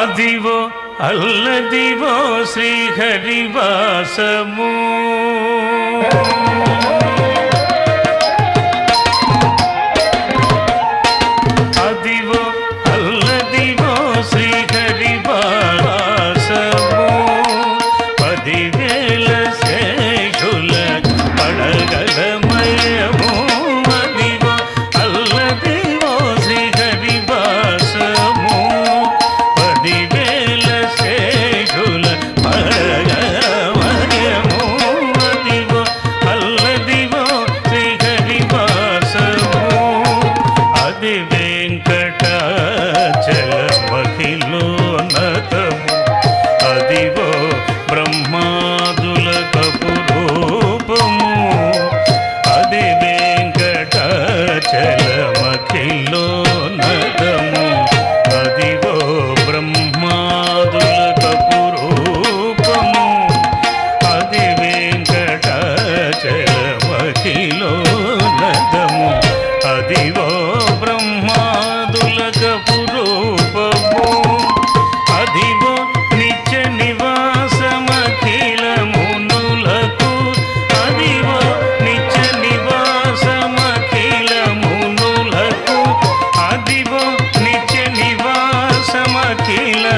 అదివో అల్లదివో శ్రీహరివాసము. జగతము అదివో బ్రహ్మాదుల కపురూపము అది వెంకటాచలమఖిలో నదము అదివో బ్రహ్మాదుల కపురూపము అది వెంకటాచలమఖిలో నదము అదివో காட்டில